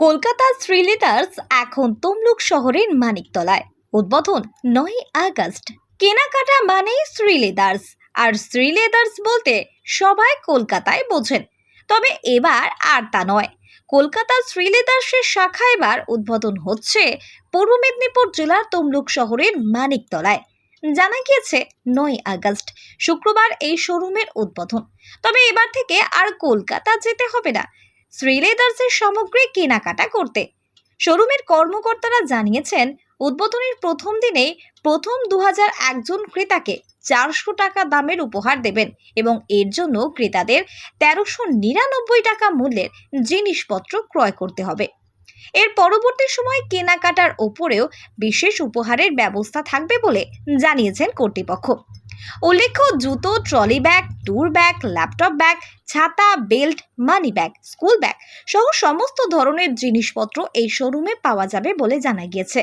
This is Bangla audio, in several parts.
কলকাতার শ্রীলেদার্স এখন তমলুক শহরের মানিকতলায়। উদ্বোধন নয় আগস্ট। কেনাকাটা মানেই শ্রীলেদার্স। আর শ্রীলেদার্স বলতে সবাই কলকাতায় বোঝেন। তবে এবার আর তা নয়। কলকাতার শ্রীলেদার্সের শাখা এবার উদ্বোধন হচ্ছে পূর্ব মেদিনীপুর জেলার তমলুক শহরের মানিকতলায়। জানা গিয়েছে নয় আগস্ট, শুক্রবার এই শোরুমের উদ্বোধন। তবে এবার থেকে আর কলকাতা যেতে হবে না। শ্রীলেদার্সের সামগ্রী কেনাকাটা করতে। শোরুমের কর্মকর্তারা জানিয়েছেন, উদ্বোধনের প্রথম দিনেই প্রথম দু একজন ক্রেতাকে চারশো টাকা দামের উপহার দেবেন এবং এর জন্য ক্রেতাদের তেরোশো নিরানব্বই টাকা মূল্যের জিনিসপত্র ক্রয় করতে হবে। এর পরবর্তী সময় কেনাকাটার ওপরেও বিশেষ উপহারের ব্যবস্থা থাকবে বলে জানিয়েছেন কর্তৃপক্ষ। উল্লেখ্য, জুতো, trolley bag tour bag, laptop bag, ছাতা, belt, money bag, school bag সহ সমস্ত ধরনের জিনিসপত্র এই শোরুমে পাওয়া যাবে বলে জানা গিয়েছে।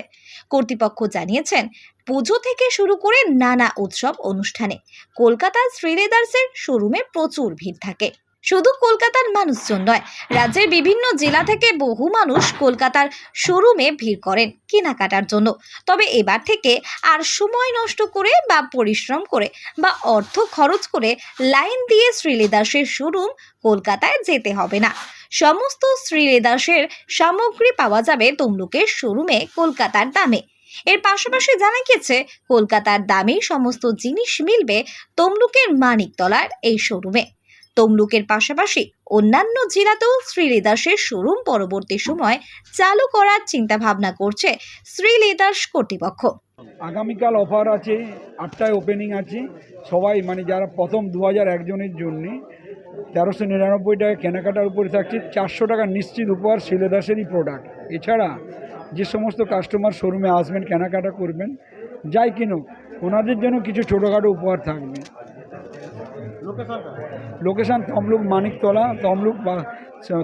কর্তৃপক্ষ জানিয়েছেন, পুজো থেকে শুরু করে নানা উৎসব অনুষ্ঠানে কলকাতার শ্রীলেদার্সের শোরুমে প্রচুর ভিড় থাকে। শুধু কলকাতার মানুষজন নয়, রাজ্যের বিভিন্ন জেলা থেকে বহু মানুষ কলকাতার শোরুমে ভিড় করেন কেনাকাটার জন্য। তবে এবার থেকে আর সময় নষ্ট করে বা পরিশ্রম করে বা অর্থ খরচ করে লাইন দিয়ে শ্রীলেদাসের শোরুম কলকাতায় যেতে হবে না। সমস্ত শ্রীলেদাসের সামগ্রী পাওয়া যাবে তমলুকের শোরুমে কলকাতার দামে। এর পাশাপাশি জানা গিয়েছে, কলকাতার দামেই সমস্ত জিনিস মিলবে তমলুকের মানিকতলার এই শোরুমে। তমলুকের পাশাপাশি অন্যান্য জেলাতেও শ্রীলেদাসের শোরুম পরবর্তী সময় চালু করার চিন্তাভাবনা করছে শ্রীলেদাস কর্তৃপক্ষ। আগামীকাল অফার আছে, আটটায় ওপেনিং আছে। সবাই মানে যারা প্রথম দু হাজার একজনের জন্যে তেরোশো নিরানব্বই টাকা কেনাকাটার উপরে থাকছে, চারশো টাকা নিশ্চিত উপহার শিলেদাসেরই প্রোডাক্ট এছাড়া যে সমস্ত কাস্টমার শোরুমে আসবেন, কেনাকাটা করবেন, যাই কিনুক, ওনাদের জন্য কিছু ছোটোখাটো উপহার থাকবে। লোকেশান তমলুক মানিকতলা তমলুক বা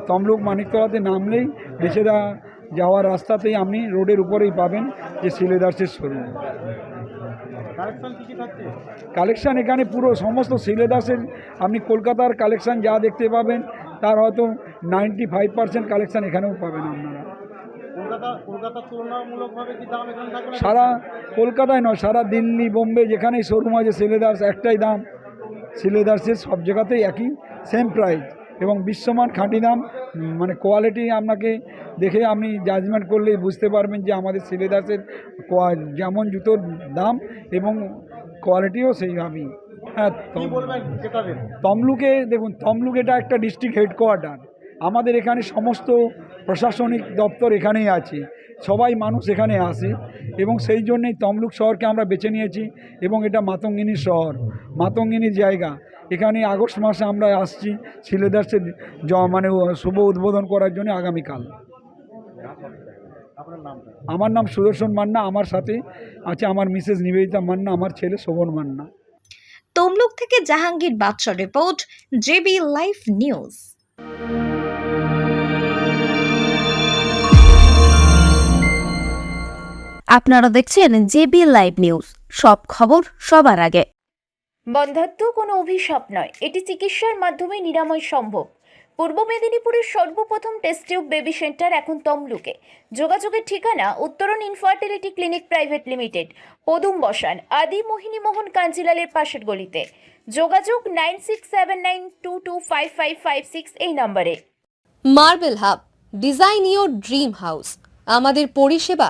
তমলুক মানিকতলাতে নামলেই বেছেদা যাওয়ার রাস্তাতেই আপনি রোডের উপরেই পাবেন যে সিলেদার্সের শোরুম। কালেকশান এখানে পুরো সমস্ত সিলেদাসের আপনি কলকাতার কালেকশান যা দেখতে পাবেন তার হয়তো নাইনটি ফাইভ পার্সেন্ট কালেকশান এখানেও পাবেন আপনারা? সারা কলকাতায় নয় সারা দিল্লি বোম্বে যেখানেই শোরুম আছে সিলেদার্স একটাই দাম। সিলেদার্সের সব জায়গাতেই একই সেম প্রাইস এবং বিশ্বমান খাঁটি দাম মানে কোয়ালিটি আপনাকে দেখে আপনি জাজমেন্ট করলেই বুঝতে পারবেন যে আমাদের সিলেদার্সের যেমন জুতোর দাম এবং কোয়ালিটিও সেইভাবেই। হ্যাঁ তমলুকে দেখুন তমলুক এটা একটা ডিস্ট্রিক্ট হেডকোয়ার্টার আমাদের এখানে সমস্ত প্রশাসনিক দপ্তর এখানেই আছে। সবাই মানুষ এখানে আসে এবং সেই জন্যেই তমলুক শহরকে আমরা বেছে নিয়েছি এবং এটা মাতঙ্গিনীর শহর মাতঙ্গিনীর জায়গা। এখানে আগস্ট মাসে আমরা আসছি সিলেদার্সের জ- মানে শুভ উদ্বোধন করার জন্য আগামীকাল। আমার নাম সুদর্শন মান্না, আমার সাথে আছে আমার মিসেস নিবেদিতা মান্না, আমার ছেলে শোভন মান্না। তমলুক থেকে জাহাঙ্গীর বাদশাহ রিপোর্ট, জেবি লাইফ নিউজ। আপনারা দেখছেন জেবি লাইভ নিউজ। সব খবর সবার আগে। বন্ধাত্ম কোনো অভিশাপ নয়। এটি চিকিৎসার মাধ্যমে নিরাময় সম্ভব। পূর্ব মেদিনীপুরের সর্বপ্রথম টেস্ট টিউব বেবি সেন্টার এখন তমলুকে। যোগাযোগের ঠিকানা উত্তরণ ইনফার্টিলিটি ক্লিনিক প্রাইভেট লিমিটেড পদুম বসান আদি মোহিনী মোহন কাঞ্জিলালের পাশের গলিতে। যোগাযোগ nine six seven nine two two five five five six এই নম্বরে। Marble hub design your dream house. আমাদের পরিষেবা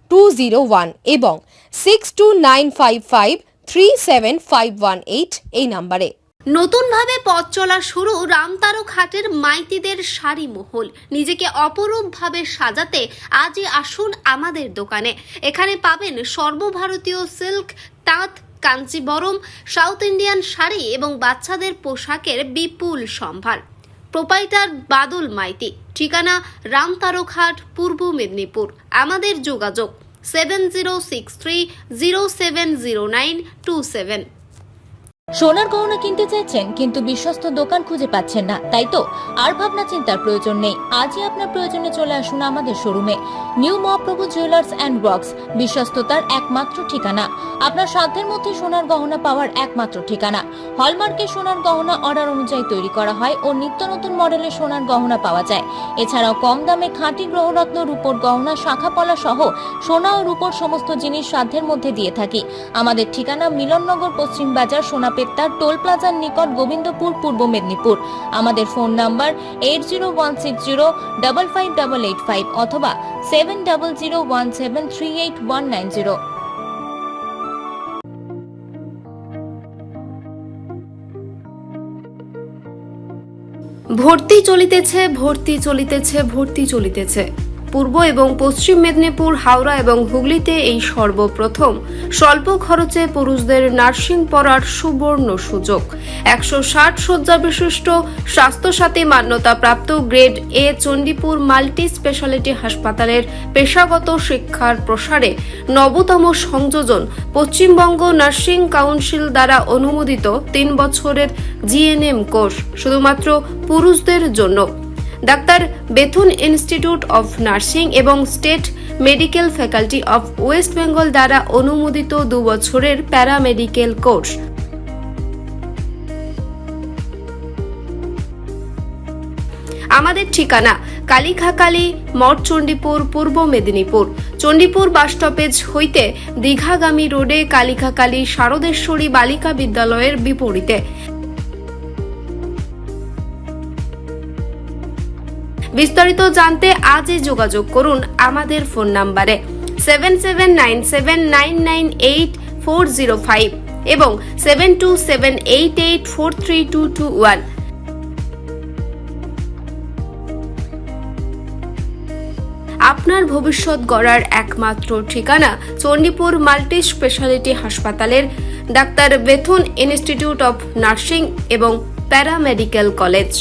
two zero one এবং six two nine five five three seven five one eight এই নাম্বারে। নতুনভাবে পথ চলা শুরু রামতারক হাটের মাইতিদের শাড়ি মহল। নিজেকে অপরূপভাবে সাজাতে আজই আসুন আমাদের দোকানে। এখানে পাবেন সর্বভারতীয় সিল্ক, তাঁত কাঞ্চিবরম সাউথ ইন্ডিয়ান শাড়ি এবং বাচ্চাদের পোশাকের বিপুল সম্ভার। প্রোপাইটার বাদল মাইতি, ঠিকানা রামতারকহাট পূর্ব মেদিনীপুর। আমাদের যোগাযোগ seven zero six three zero seven zero nine two seven. সোনার গহনা কিনতে চাইছেন, কিন্তু বিশ্বস্ত দোকান খুঁজে পাচ্ছেন না। তাই তো, আর ভাবনা চিন্তার প্রয়োজন নেই। আজই আপনার প্রয়োজনে চলে আসুন আমাদের শোরুমে। New Mahaprabhu jewellers and works বিশ্বস্ততার একমাত্র ঠিকানা। আপনার সাধ্যের মধ্যে সোনার গহনা পাওয়ার একমাত্র ঠিকানা। হলমার্কে সোনার গহনা অর্ডার অনুযায়ী তৈরি করা হয় ও নিত্য নতুন মডেলের সোনার গহনা পাওয়া যায়। এছাড়াও কম দামে খাঁটি গ্রহরত্ন রূপোর গহনা শাখা পলা সহ সোনা ও রূপোর সমস্ত জিনিস সাধ্যের মধ্যে দিয়ে থাকি। আমাদের ঠিকানা মিলননগর, পশ্চিম বাজার সোনাপেত্তার টোল প্লাজার নিকট গোবিন্দপুর, পূর্ব মেদিনীপুর। আমাদের phone number eight zero one six zero, double five double eight five অথবা seven double zero one seven three eight one nine zero. ভর্তি চলিতেছে ভর্তি চলিতেছে ভর্তি চলিতেছে। পূর্ব এবং পশ্চিম মেদিনীপুর, হাওড়া এবং হুগলিতে এই সর্বপ্রথম। স্বল্প খরচে পুরুষদের নার্সিং পড়ার সুবর্ণ সুযোগ। একশো ষাট শয্যা বিশিষ্ট Swasthya Sathi মান্যতাপ্রাপ্ত grade A Chandipur multi speciality হাসপাতালের পেশাগত শিক্ষার প্রসারে নবতম সংযোজন পশ্চিমবঙ্গ নার্সিং কাউন্সিল দ্বারা অনুমোদিত তিন বছরের জিএনএম কোর্স, শুধুমাত্র পুরুষদের জন্য। Doctor Bethune institute of nursing এবং state medical faculty of West Bengal দ্বারা অনুমোদিত দু বছরের প্যারামেডিকেল কোর্স। আমাদের ঠিকানা কালীখাকালী মঠ চণ্ডীপুর পূর্ব মেদিনীপুর। চণ্ডীপুর বাসস্টপেজ হইতে দীঘাগামী রোডে কালীখাকালী শারদেশ্বরী বালিকা বিদ্যালয়ের বিপরীতে। বিস্তারিত জানতে আজই যোগাযোগ করুন আমাদের ফোন নাম্বারে seven seven nine seven nine nine eight four zero five এবং seven two seven eight eight four three two two one. আপনার ভবিষ্যৎ গড়ার একমাত্র ঠিকানা চণ্ডীপুর মাল্টি স্পেশালিটি হাসপাতালের doctor Bethune institute of nursing এবং প্যারামেডিক্যাল কলেজ।